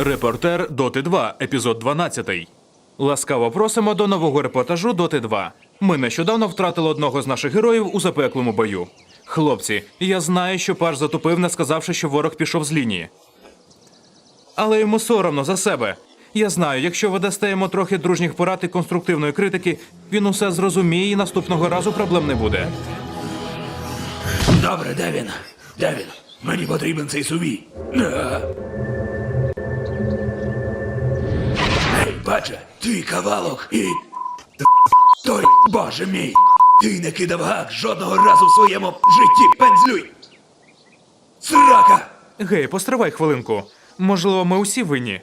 Репортер Доти 2, епізод 12. Ласкаво просимо до нового репортажу Доти 2. Ми нещодавно втратили одного з наших героїв у запеклому бою. Хлопці, я знаю, що паш затупив, не сказавши, що ворог пішов з лінії. Але йому соромно за себе. Я знаю, якщо ви дасте йому трохи дружніх порад і конструктивної критики, він усе зрозуміє і наступного разу проблем не буде. Добре, де він? Де він? Мені потрібен цей сувій. А. Ей, баче, твій кавалок і. Той, боже мій! Ти не кидав гак жодного разу в своєму житті, пензлюй! Срака! Гей, постривай хвилинку. Можливо, ми усі винні.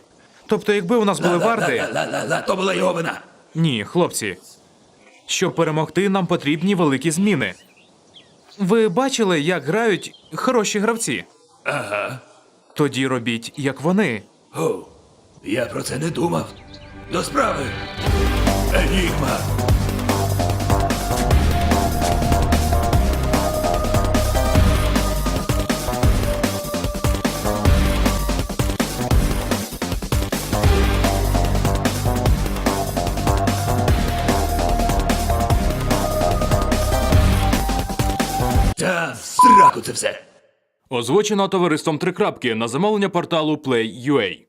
Тобто, якби у нас були варди. Ла-ла-ла-ла-ла, то була його вина. Ні, хлопці. Щоб перемогти, нам потрібні великі зміни. Ви бачили, як грають хороші гравці? Ага. Тоді робіть, як вони. О, я про це не думав. До справи. Енігма. Та сраку це все. Озвучено товариством Трикрапки на замовлення порталу Play.ua.